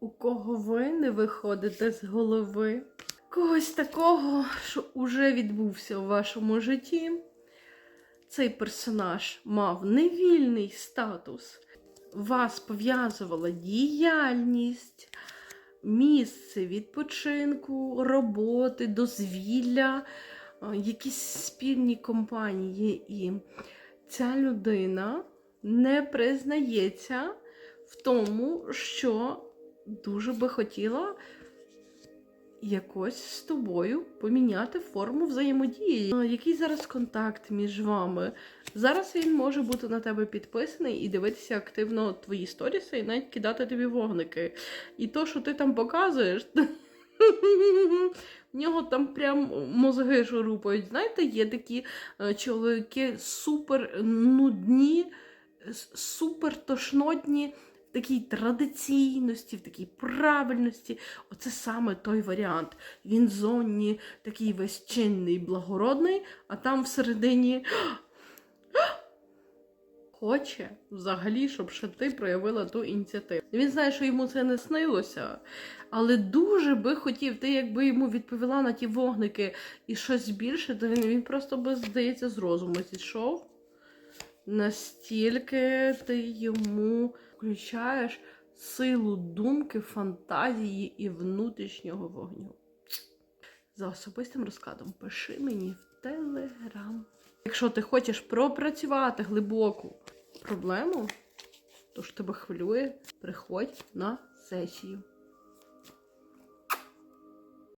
у кого ви не виходите з голови. Когось такого, що уже відбувся у вашому житті. Цей персонаж мав невільний статус. Вас пов'язувала діяльність, місце відпочинку, роботи, дозвілля, е, якісь спільні компанії. І ця людина не признається в тому, що дуже би хотіла якось з тобою поміняти форму взаємодії. Який зараз контакт між вами? Зараз він може бути на тебе підписаний і дивитися активно твої сторіси, і навіть кидати тобі вогники. І то, що ти там показуєш. В нього там прям мозги шурупають. Знаєте, є такі е, чоловіки супер нудні, супер тошнотні в такій традиційності, в такій правильності. Оце саме той варіант. Він зовні такий весь чинний, благородний, а там всередині. Хоче взагалі, щоб ще ти проявила ту ініціативу. Він знає, що йому це не снилося, але дуже би хотів, ти якби йому відповіла на ті вогники і щось більше, то він, він просто би, здається, з розуму зійшов. Настільки ти йому включаєш силу думки, фантазії і внутрішнього вогню. За особистим розкладом пиши мені в телеграм. Якщо ти хочеш пропрацювати глибоку проблему, то що тебе хвилює, приходь на сесію.